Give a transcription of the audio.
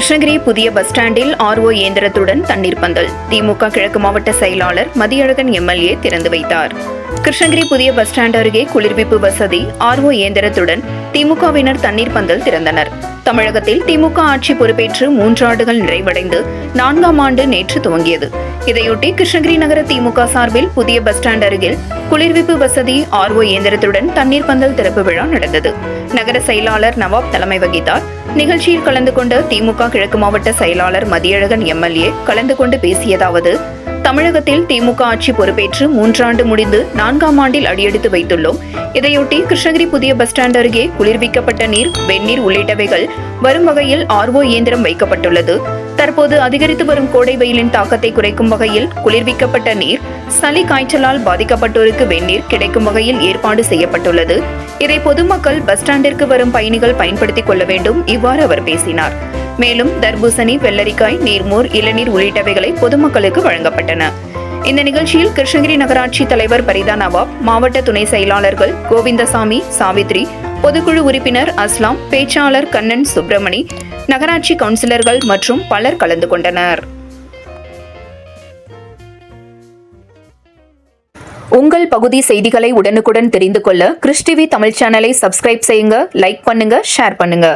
கிருஷ்ணகிரி புதிய பஸ் ஸ்டாண்டில் ஆர்ஓ இயந்திரத்துடன் தண்ணீர் பந்தல். திமுக கிழக்கு மாவட்ட செயலாளர் மதியழகன் எம்எல்ஏ திறந்து வைத்தார். கிருஷ்ணகிரி புதிய பஸ் ஸ்டாண்ட் அருகே குளிர்விப்பு வசதி ஆர்ஓ இயந்திரத்துடன் திமுகவினர் தண்ணீர் பந்தல் திறந்தனர். தமிழகத்தில் திமுக ஆட்சி பொறுப்பேற்று மூன்றாண்டுகள் நிறைவடைந்து நான்காம் ஆண்டு நேற்று துவங்கியது. இதையொட்டி கிருஷ்ணகிரி நகர திமுக சார்பில் புதிய பஸ் ஸ்டாண்ட் அருகில் குளிர்விப்பு வசதி ஆர்ஓ இயந்திரத்துடன் தண்ணீர் பந்தல் திறப்பு விழா நடந்தது. நகர செயலாளர் நவாப் தலைமை வகித்தார். நிகழ்ச்சியில் கலந்து கொண்ட திமுக கிழக்கு மாவட்ட செயலாளர் மதியழகன் எம்எல்ஏ கலந்து கொண்டு பேசியதாவது தமிழகத்தில் திமுக ஆட்சி பொறுப்பேற்று மூன்றாண்டு முடிந்து நான்காம் ஆண்டில் அடியெடுத்து வைத்துள்ளோம். இதையொட்டி கிருஷ்ணகிரி புதிய பஸ் ஸ்டாண்ட் அருகே குளிர்விக்கப்பட்ட நீர் வெந்நீர் உள்ளிட்டவைகள் வரும் வகையில் ஆர்ஓ இயந்திரம் வைக்கப்பட்டுள்ளது. தற்போது அதிகரித்து வரும் கோடை வெயிலின் தாக்கத்தை குறைக்கும் வகையில் குளிர்விக்கப்பட்ட நீர் சளி காய்ச்சலால் பாதிக்கப்பட்டோருக்கு வெந்நீர் கிடைக்கும் வகையில் ஏற்பாடு செய்யப்பட்டுள்ளது. இதை பொதுமக்கள் பஸ் ஸ்டாண்டிற்கு வரும் பயணிகள் பயன்படுத்திக் கொள்ள வேண்டும் இவ்வாறு அவர் பேசினார். மேலும் தர்பூசணி வெள்ளரிக்காய் நீர்மோர் இளநீர் உள்ளிட்டவைகளை பொதுமக்களுக்கு வழங்கப்பட்டன. இந்த நிகழ்ச்சியில் கிருஷ்ணகிரி நகராட்சி தலைவர் பரிதா நவாப் மாவட்ட துணை செயலாளர்கள் கோவிந்தசாமி சாவித்ரி பொதுக்குழு உறுப்பினர் அஸ்லாம் பேச்சாளர் கண்ணன் சுப்பிரமணி நகராட்சி கவுன்சிலர்கள் மற்றும் பலர் கலந்து கொண்டனர். உங்கள் பகுதி செய்திகளை உடனுக்குடன் தெரிந்து கொள்ள கிறிஸ்டிவி தமிழ் சேனலை சப்ஸ்கிரைப் செய்யுங்க லைக் பண்ணுங்க ஷேர் பண்ணுங்க.